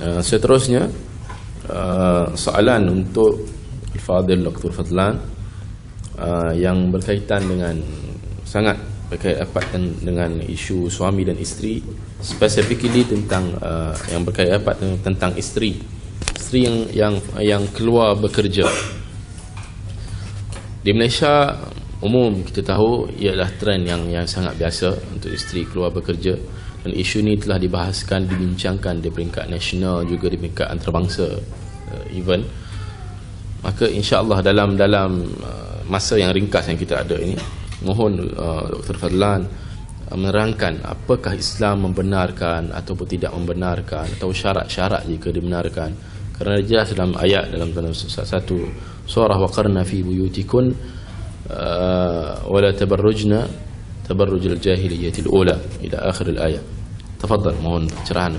Uh, seterusnya uh, soalan untuk Fadil Dr. Fadlan uh, yang berkaitan dengan sangat berkaitan dengan isu suami dan isteri specifically tentang yang berkaitan tentang isteri isteri yang yang yang keluar bekerja di Malaysia umum kita tahu ialah trend yang yang sangat biasa untuk isteri keluar bekerja dan isu ini telah dibahaskan dibincangkan di peringkat nasional juga di peringkat antarabangsa uh, event maka insya-Allah dalam dalam uh, masa yang ringkas yang kita ada ini mohon uh, Dr. Fadlan uh, menerangkan apakah Islam membenarkan ataupun tidak membenarkan atau syarat-syarat jika dibenarkan kerana jelas dalam ayat dalam satu surah waqarna fi buyutikun uh, wala tabarrujna tabarruj al-jahiliyyah al-ula ila akhir al-ayat. Tafadhal mohon cerahan.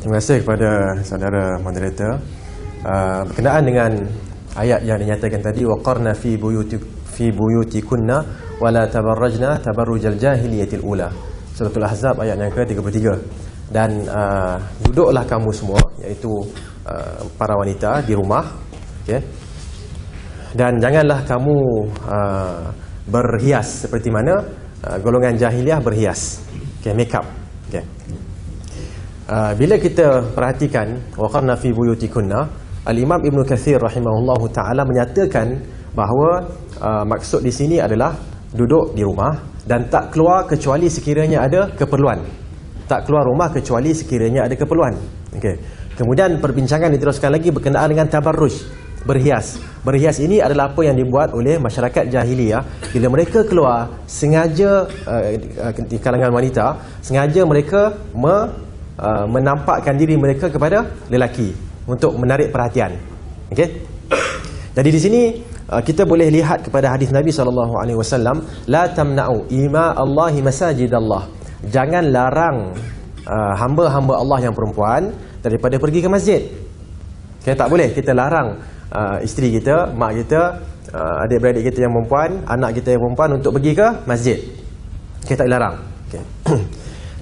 Terima kasih kepada saudara moderator. Uh, berkenaan dengan ayat yang dinyatakan tadi waqarna fi buyuti fi buyutikunna wala tabarrajna tabarruj al-jahiliyyah al-ula. Surah Al-Ahzab ayat yang ke-33 dan uh, duduklah kamu semua iaitu uh, para wanita di rumah okay? dan janganlah kamu uh, berhias seperti mana uh, golongan jahiliah berhias okay, make up okay. Uh, bila kita perhatikan waqarna fi buyutikunna al-imam ibnu kathir rahimahullahu taala menyatakan bahawa uh, maksud di sini adalah duduk di rumah dan tak keluar kecuali sekiranya ada keperluan tak keluar rumah kecuali sekiranya ada keperluan. Okey. Kemudian perbincangan diteruskan lagi berkenaan dengan tabarruj, berhias. Berhias ini adalah apa yang dibuat oleh masyarakat jahiliyah bila mereka keluar sengaja uh, di kalangan wanita, sengaja mereka me, uh, menampakkan diri mereka kepada lelaki untuk menarik perhatian. Okey. Jadi di sini uh, kita boleh lihat kepada hadis Nabi sallallahu alaihi wasallam, la tamna'u ima Allahi masajidallah jangan larang uh, hamba-hamba Allah yang perempuan daripada pergi ke masjid. Okay, tak boleh kita larang uh, isteri kita, mak kita, uh, adik-beradik kita yang perempuan, anak kita yang perempuan untuk pergi ke masjid. Okay, tak larang. Okay.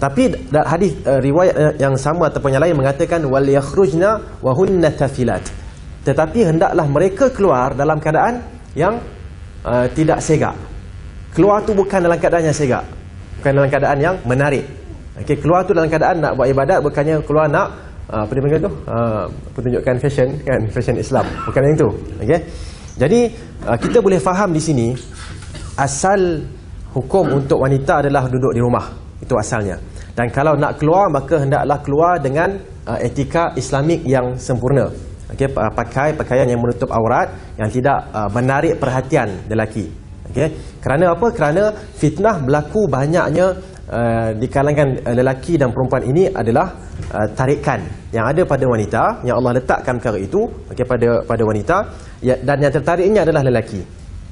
Tapi hadis uh, riwayat uh, yang sama ataupun yang lain mengatakan wal yakhrujna wa hunna tafilat. Tetapi hendaklah mereka keluar dalam keadaan yang uh, tidak segak. Keluar tu bukan dalam keadaan yang segak bukan dalam keadaan yang menarik. Okey, keluar tu dalam keadaan nak buat ibadat bukannya keluar nak uh, apa dia panggil tu? Uh, pertunjukan fashion kan, fashion Islam. Bukan yang itu. Okey. Jadi uh, kita boleh faham di sini asal hukum untuk wanita adalah duduk di rumah. Itu asalnya. Dan kalau nak keluar maka hendaklah keluar dengan uh, etika Islamik yang sempurna. Okey, pakai pakaian yang menutup aurat yang tidak uh, menarik perhatian lelaki. Okay. Kerana apa? Kerana fitnah berlaku banyaknya uh, di kalangan uh, lelaki dan perempuan ini adalah uh, tarikan yang ada pada wanita yang Allah letakkan perkara itu okay, pada pada wanita ya, dan yang tertariknya adalah lelaki.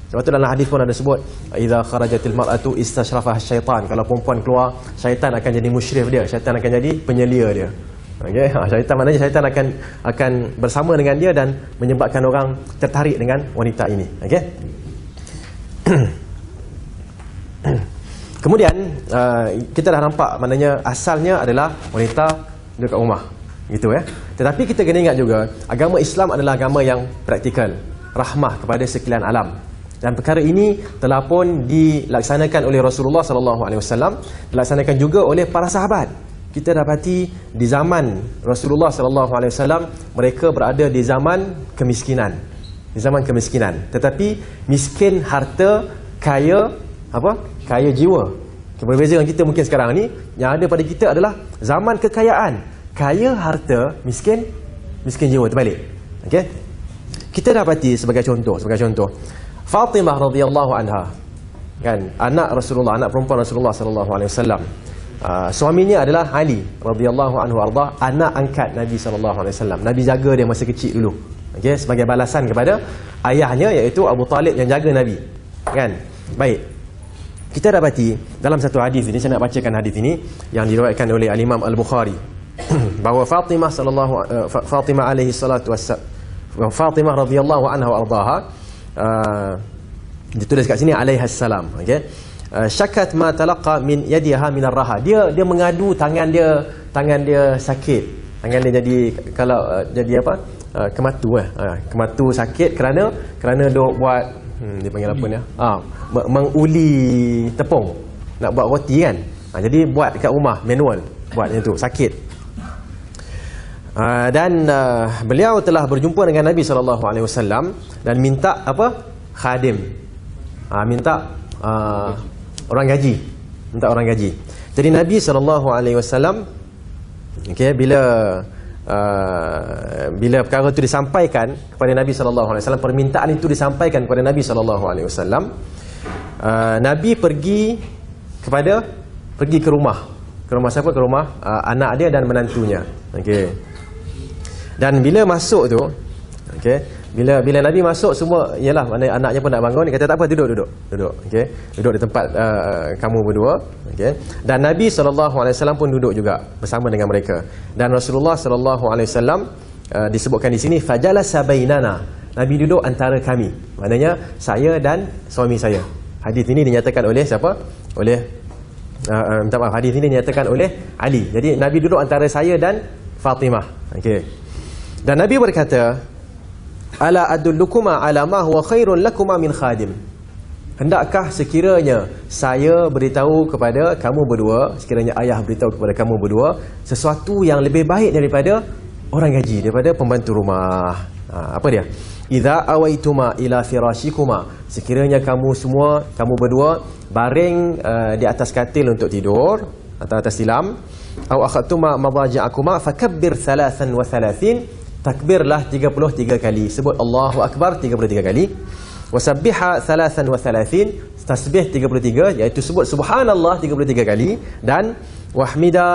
Sebab itu dalam hadis pun ada sebut idza kharajatil mar'atu istashrafa syaitan. Kalau perempuan keluar, syaitan akan jadi musyrif dia, syaitan akan jadi penyelia dia. Okey, ha, syaitan maknanya syaitan akan akan bersama dengan dia dan menyebabkan orang tertarik dengan wanita ini. Okey. Kemudian uh, kita dah nampak maknanya asalnya adalah wanita duduk kat rumah. Gitu ya. Tetapi kita kena ingat juga agama Islam adalah agama yang praktikal, rahmah kepada sekalian alam. Dan perkara ini telah pun dilaksanakan oleh Rasulullah sallallahu alaihi wasallam, dilaksanakan juga oleh para sahabat. Kita dapati di zaman Rasulullah sallallahu alaihi wasallam mereka berada di zaman kemiskinan di zaman kemiskinan tetapi miskin harta kaya apa kaya jiwa. Berbeza dengan kita mungkin sekarang ni yang ada pada kita adalah zaman kekayaan. Kaya harta miskin miskin jiwa terbalik. Okey? Kita dapati sebagai contoh sebagai contoh. Fatimah radhiyallahu anha. Kan? Anak Rasulullah anak perempuan Rasulullah sallallahu alaihi wasallam. Uh, suaminya adalah Ali radhiyallahu anhu arda anak angkat Nabi sallallahu alaihi wasallam. Nabi jaga dia masa kecil dulu. Okay, sebagai balasan kepada ayahnya iaitu Abu Talib yang jaga Nabi. Kan? Baik kita dapati dalam satu hadis ini saya nak bacakan hadis ini yang diriwayatkan oleh Al Imam Al Bukhari bahawa Fatimah sallallahu uh, Fatimah alaihi salatu wassalam Fatimah radhiyallahu anha wardaha uh, ditulis kat sini alaihi salam okey uh, syakat ma talaqa min yadiha min ar-raha dia dia mengadu tangan dia tangan dia sakit Tangan dia jadi kalau uh, jadi apa? Uh, kematu eh. Uh, kematu sakit kerana kerana dok buat hmm, dia panggil apa ni? Ah, uh, menguli tepung. Nak buat roti kan? Uh, jadi buat dekat rumah manual buat macam tu sakit. Uh, dan uh, beliau telah berjumpa dengan Nabi sallallahu alaihi wasallam dan minta apa? khadim. Uh, minta uh, orang gaji. Minta orang gaji. Jadi Nabi sallallahu alaihi wasallam okey bila uh, bila perkara itu disampaikan kepada Nabi sallallahu alaihi wasallam permintaan itu disampaikan kepada Nabi sallallahu alaihi wasallam uh, Nabi pergi kepada pergi ke rumah. Ke rumah siapa? Ke rumah uh, anak dia dan menantunya. Okey. Dan bila masuk tu okey bila bila Nabi masuk semua ialah mana anaknya pun nak bangun dia kata tak apa duduk duduk. Duduk okey? Duduk di tempat uh, kamu berdua okey? Dan Nabi SAW pun duduk juga bersama dengan mereka. Dan Rasulullah SAW uh, disebutkan di sini fajala sabainana Nabi duduk antara kami. Maknanya saya dan suami saya. Hadis ini dinyatakan oleh siapa? Oleh uh, uh, minta maaf hadis ini dinyatakan oleh Ali. Jadi Nabi duduk antara saya dan Fatimah okey? Dan Nabi berkata ala adullukuma ala ma huwa khairun lakuma min khadim. Hendakkah sekiranya saya beritahu kepada kamu berdua sekiranya ayah beritahu kepada kamu berdua sesuatu yang lebih baik daripada orang gaji daripada pembantu rumah? Ha, apa dia? Idza awaituma ila firashikuma. Sekiranya kamu semua kamu berdua baring uh, di atas katil untuk tidur atau atas tilam au akhadtuma madaja'akuma fakabbir 33 takbirlah 33 kali. Sebut Allahu Akbar 33 kali. Wasabbiha 33 tasbih 33 iaitu sebut subhanallah 33 kali. Dan wahmida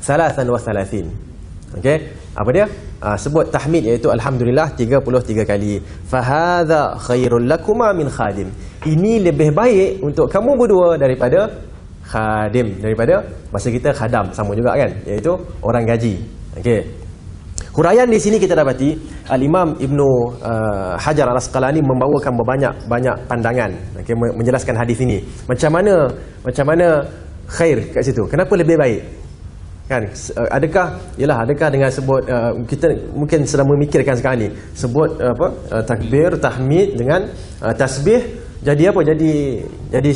33 okey? Apa dia? Uh, sebut tahmid iaitu alhamdulillah 33 kali. Fahadha khairul lakuma min khadim. Ini lebih baik untuk kamu berdua daripada khadim. Daripada bahasa kita khadam. Sama juga kan? Iaitu orang gaji. Okey Huraian di sini kita dapati Al-Imam Ibnu uh, Hajar Al-Asqalani membawakan banyak banyak pandangan okay, menjelaskan hadis ini. Macam mana macam mana khair kat situ? Kenapa lebih baik? Kan uh, adakah yalah adakah dengan sebut uh, kita mungkin sedang memikirkan sekarang ni sebut uh, apa uh, takbir tahmid dengan uh, tasbih jadi apa? Jadi jadi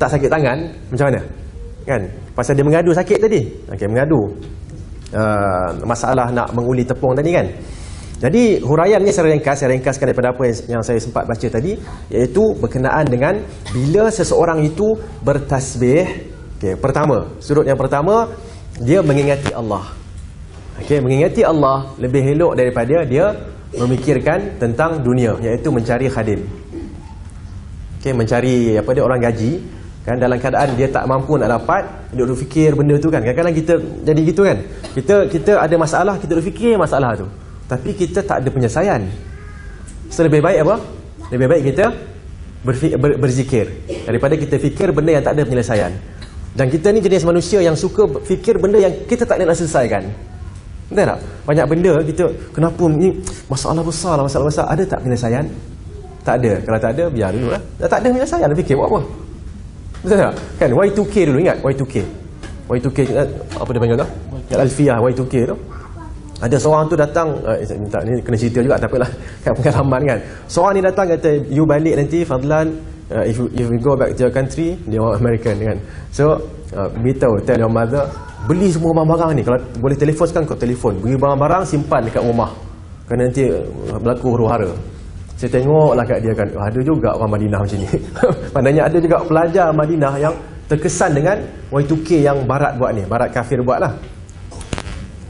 tak sakit tangan macam mana? Kan? Pasal dia mengadu sakit tadi. Okey, mengadu uh, masalah nak menguli tepung tadi kan. Jadi huraian ni saya ringkas, saya ringkaskan daripada apa yang saya sempat baca tadi iaitu berkenaan dengan bila seseorang itu bertasbih. Okey, pertama, sudut yang pertama dia mengingati Allah. Okey, mengingati Allah lebih elok daripada dia memikirkan tentang dunia iaitu mencari khadim. Okey, mencari apa dia orang gaji kan dalam keadaan dia tak mampu nak dapat dia duk fikir benda tu kan. Kadang-kadang kita jadi gitu kan. Kita kita ada masalah kita duk fikir masalah tu. Tapi kita tak ada penyelesaian. So lebih baik apa? Lebih baik kita berfikir, ber, berzikir. Daripada kita fikir benda yang tak ada penyelesaian. Dan kita ni jenis manusia yang suka fikir benda yang kita tak nak selesaikan. Betul tak? Banyak benda kita kenapa ni? Masalah besar lah masalah besar. Ada tak penyelesaian? Tak ada. Kalau tak ada biar dulu lah. Tak ada penyelesaian fikir buat apa Betul tak? Kan Y2K dulu ingat Y2K. Y2K eh, apa dia panggil tu? Kat Alfiah Y2K tu. Ada seorang tu datang eh, minta ni kena cerita juga tak apalah kan pengalaman kan. Seorang ni datang kata you balik nanti Fadlan uh, if you, if you go back to your country dia orang American kan. So uh, beritahu tell your mother beli semua barang-barang ni kalau boleh telefon sekarang kau telefon beli barang-barang simpan dekat rumah. Kan nanti berlaku huru-hara. Saya tengoklah kat dia kan, ada juga orang Madinah macam ni. Maknanya ada juga pelajar Madinah yang terkesan dengan Y2K yang barat buat ni, barat kafir buat lah.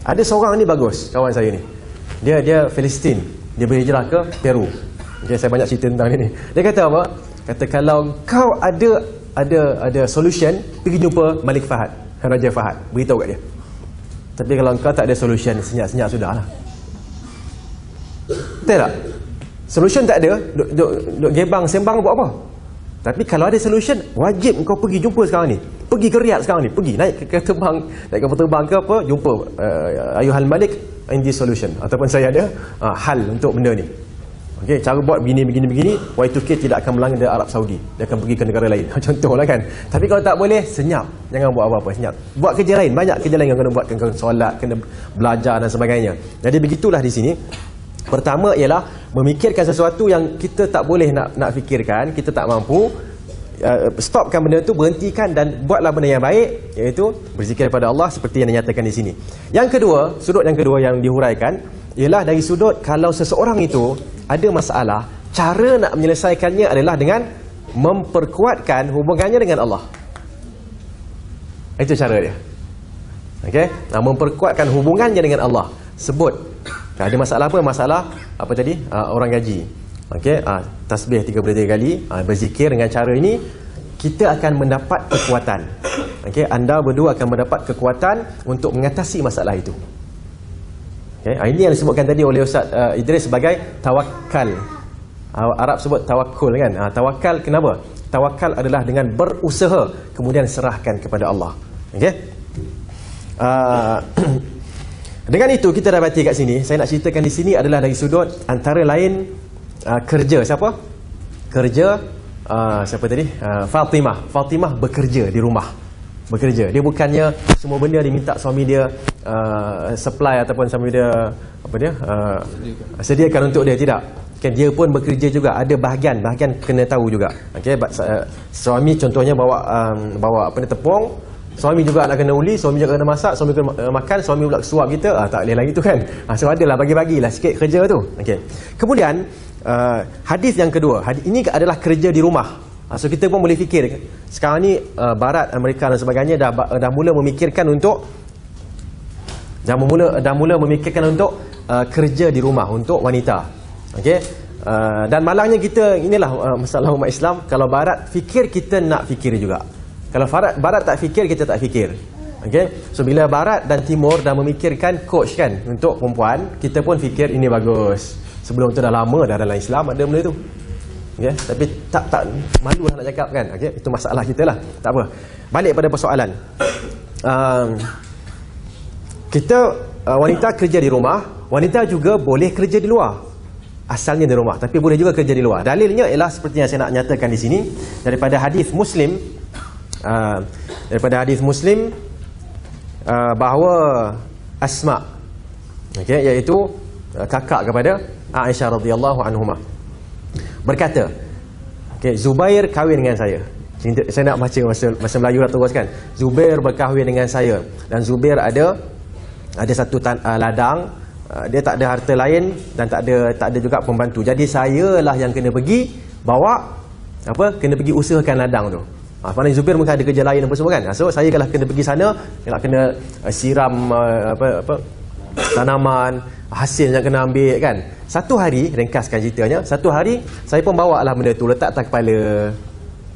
Ada seorang ni bagus, kawan saya ni. Dia dia Palestin. Dia berhijrah ke Peru. Okay, saya banyak cerita tentang dia ni. Dia kata apa? Kata kalau kau ada ada ada solution, pergi jumpa Malik Fahad, Raja Fahad. Beritahu kat dia. Tapi kalau kau tak ada solution, senyap-senyap sudahlah. Betul tak? Solution tak ada, duk, duk, duk gebang sembang buat apa? Tapi kalau ada solution, wajib kau pergi jumpa sekarang ni. Pergi ke Riyadh sekarang ni, pergi naik ke, ke terbang, naik ke terbang ke apa, jumpa uh, Ayuhal Malik in this solution ataupun saya ada uh, hal untuk benda ni. Okey, cara buat begini begini begini, Y2K tidak akan melanggar dari Arab Saudi. Dia akan pergi ke negara lain. Contohlah kan. Tapi kalau tak boleh, senyap. Jangan buat apa-apa, senyap. Buat kerja lain, banyak kerja lain yang kena buat, kena solat, kena belajar dan sebagainya. Jadi begitulah di sini. Pertama ialah memikirkan sesuatu yang kita tak boleh nak nak fikirkan, kita tak mampu. Uh, stopkan benda tu, berhentikan dan buatlah benda yang baik iaitu berzikir kepada Allah seperti yang dinyatakan di sini. Yang kedua, sudut yang kedua yang dihuraikan ialah dari sudut kalau seseorang itu ada masalah, cara nak menyelesaikannya adalah dengan memperkuatkan hubungannya dengan Allah. Itu cara dia. Okey? Nah, memperkuatkan hubungannya dengan Allah. Sebut. Ada masalah apa? Masalah apa tadi? Uh, orang gaji. Okey, uh, tasbih 33 kali, uh, berzikir dengan cara ini kita akan mendapat kekuatan. Okey, anda berdua akan mendapat kekuatan untuk mengatasi masalah itu. Okay. Ini yang disebutkan tadi oleh Ustaz uh, Idris sebagai tawakal. Uh, Arab sebut tawakul kan. Uh, tawakal kenapa? Tawakal adalah dengan berusaha kemudian serahkan kepada Allah. Okay. Uh, dengan itu kita dapati kat sini, saya nak ceritakan di sini adalah dari sudut antara lain uh, kerja siapa? Kerja uh, siapa tadi? Uh, Fatimah. Fatimah bekerja di rumah bekerja. Dia bukannya semua benda diminta suami dia uh, supply ataupun suami dia apa dia uh, sediakan untuk dia tidak. Kan dia pun bekerja juga ada bahagian bahagian kena tahu juga. Okey uh, suami contohnya bawa um, bawa apa ni tepung Suami juga nak kena uli, suami juga kena masak, suami kena uh, makan, suami pula suap kita. Ah tak boleh lagi tu kan. Ah so adalah bagi-bagilah sikit kerja tu. Okey. Kemudian uh, hadis yang kedua, hadis ini adalah kerja di rumah. Ah, so kita pun boleh fikir sekarang ni uh, barat Amerika dan sebagainya dah dah mula memikirkan untuk dah mula dah mula memikirkan untuk uh, kerja di rumah untuk wanita. Okey. Uh, dan malangnya kita inilah uh, masalah umat Islam kalau barat fikir kita nak fikir juga. Kalau barat barat tak fikir kita tak fikir. Okey. So bila barat dan timur dah memikirkan coach kan untuk perempuan, kita pun fikir ini bagus. Sebelum tu dah lama dah dalam Islam ada benda tu okay? tapi tak tak malu lah nak cakap kan okay? itu masalah kita lah tak apa balik pada persoalan um, kita uh, wanita kerja di rumah wanita juga boleh kerja di luar asalnya di rumah tapi boleh juga kerja di luar dalilnya ialah seperti yang saya nak nyatakan di sini daripada hadis muslim uh, daripada hadis muslim uh, bahawa asma okay, iaitu uh, kakak kepada Aisyah radhiyallahu anhumah. Berkata okay, Zubair kahwin dengan saya. Saya nak baca masa, masa Melayu lah teruskan. Zubair berkahwin dengan saya. Dan Zubair ada ada satu tan, uh, ladang uh, dia tak ada harta lain dan tak ada tak ada juga pembantu. Jadi saya lah yang kena pergi bawa apa kena pergi usahakan ladang tu Ha, Maknanya Zubair mungkin ada kerja lain apa semua kan. Ha, so saya kalau kena pergi sana, nak kena uh, siram uh, apa apa tanaman, hasil yang kena ambil kan. Satu hari, ringkaskan ceritanya, satu hari saya pun bawa lah benda tu letak atas kepala.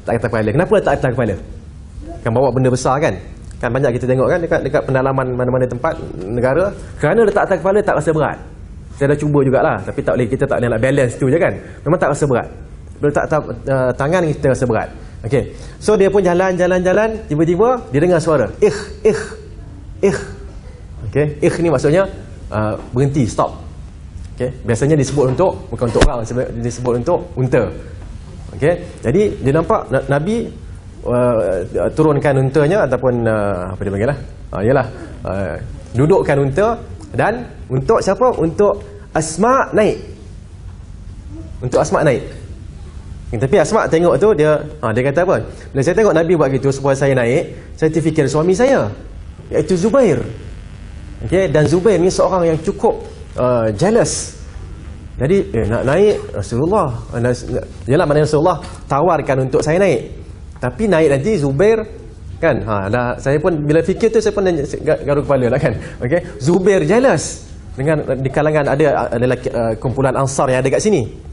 Tak atas kepala. Kenapa letak atas kepala? Kan bawa benda besar kan? Kan banyak kita tengok kan dekat dekat pendalaman mana-mana tempat negara, kerana letak atas kepala tak rasa berat. Saya dah cuba jugalah, tapi tak boleh kita tak boleh nak balance tu je kan. Memang tak rasa berat. Letak uh, tangan kita rasa berat. Okey. So dia pun jalan jalan jalan, tiba-tiba dia dengar suara. Ikh, ikh. Ikh. Okey. Ikh ni maksudnya uh, berhenti, stop. Okay. Biasanya disebut untuk bukan untuk orang, disebut untuk unta. Okay. Jadi dia nampak Nabi uh, turunkan untanya ataupun uh, apa dia panggil lah? Uh, yalah, uh, dudukkan unta dan untuk siapa? Untuk Asma naik. Untuk Asma naik. Tapi Asma tengok tu dia ha, dia kata apa? Bila saya tengok Nabi buat gitu supaya saya naik, saya terfikir suami saya iaitu Zubair. Okay, dan Zubair ni seorang yang cukup uh, jealous. Jadi eh, nak naik Rasulullah. Yalah mana Rasulullah tawarkan untuk saya naik. Tapi naik nanti Zubair kan ha dah saya pun bila fikir tu saya pun garuk kepala lah kan. Okey. Zubair jealous dengan di kalangan ada adalah uh, kumpulan Ansar yang ada kat sini.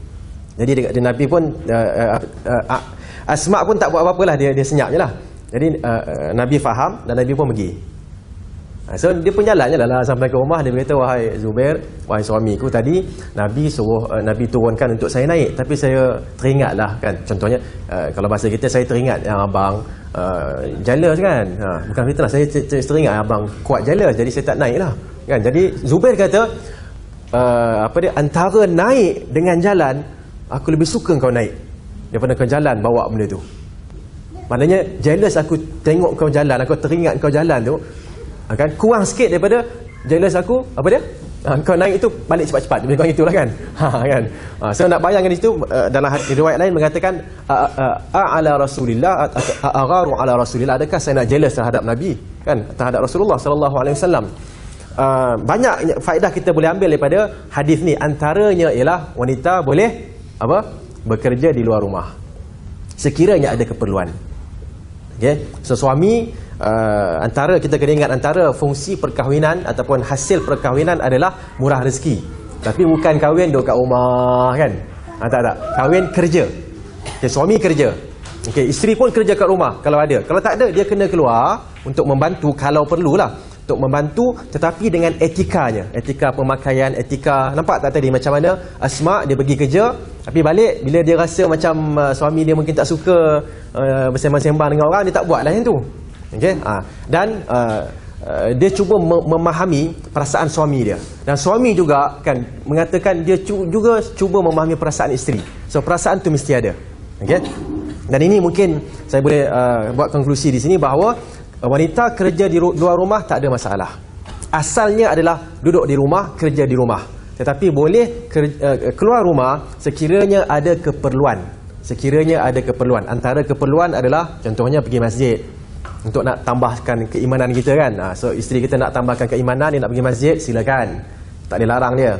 Jadi dekat Nabi pun uh, uh, uh, Asma pun tak buat apa-apalah dia dia senyap je lah. Jadi uh, Nabi faham dan Nabi pun pergi. Ha, so dia pun jalan je lah sampai ke rumah dia berkata wahai Zubair wahai suamiku tadi Nabi suruh uh, Nabi turunkan untuk saya naik tapi saya teringat lah kan contohnya uh, kalau bahasa kita saya teringat yang abang uh, jealous kan ha, bukan kita lah saya teringat abang kuat jealous jadi saya tak naik lah kan jadi Zubair kata uh, apa dia antara naik dengan jalan aku lebih suka kau naik daripada kau jalan bawa benda tu. Maknanya jealous aku tengok kau jalan aku teringat kau jalan tu ah, kan? Kurang sikit daripada jealous aku apa dia? Ha, kau naik itu balik cepat-cepat lebih kurang itulah kan? Ha, kan? Ha, so nak bayangkan di situ uh, dalam riwayat lain mengatakan ala rasulillah agharu ala rasulillah. Adakah saya nak jealous terhadap nabi kan? Terhadap rasulullah sallallahu alaihi wasallam? Uh, banyak faedah kita boleh ambil daripada hadis ni. Antaranya ialah wanita boleh apa bekerja di luar rumah sekiranya ada keperluan okey so suami uh, antara kita kena ingat antara fungsi perkahwinan ataupun hasil perkahwinan adalah murah rezeki. Tapi bukan kahwin duduk kat rumah kan. Ha, tak tak. Kahwin kerja. Okay, suami kerja. Okay, isteri pun kerja kat rumah kalau ada. Kalau tak ada dia kena keluar untuk membantu kalau perlulah untuk membantu tetapi dengan etikanya etika pemakaian etika nampak tak tadi macam mana Asma dia pergi kerja tapi balik bila dia rasa macam uh, suami dia mungkin tak suka uh, bersembang-sembang dengan orang dia tak buat lah yang tu Okay? Ha. Dan uh, uh, dia cuba memahami perasaan suami dia. Dan suami juga kan mengatakan dia cu juga cuba memahami perasaan isteri. So perasaan tu mesti ada. Okay? Dan ini mungkin saya boleh uh, buat konklusi di sini bahawa wanita kerja di luar rumah tak ada masalah. Asalnya adalah duduk di rumah, kerja di rumah. Tetapi boleh uh, keluar rumah sekiranya ada keperluan. Sekiranya ada keperluan. Antara keperluan adalah contohnya pergi masjid, untuk nak tambahkan keimanan kita kan ha, so isteri kita nak tambahkan keimanan dia nak pergi masjid silakan tak ada larang dia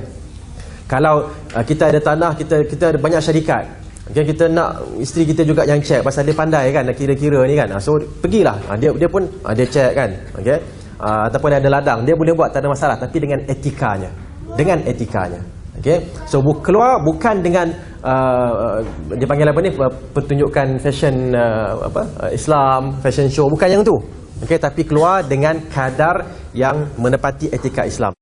kalau uh, kita ada tanah kita kita ada banyak syarikat okay, kita nak isteri kita juga yang check pasal dia pandai kan nak kira-kira ni kan. Ha, so pergilah. Ha, dia dia pun ha, dia check kan okey? Ha, ataupun ada ladang. Dia boleh buat tak ada masalah tapi dengan etikanya. Dengan etikanya okey? So bu keluar bukan dengan uh, dia panggil apa ni? Pertunjukan fashion uh, apa? Uh, Islam fashion show. Bukan yang tu okey? Tapi keluar dengan kadar yang menepati etika Islam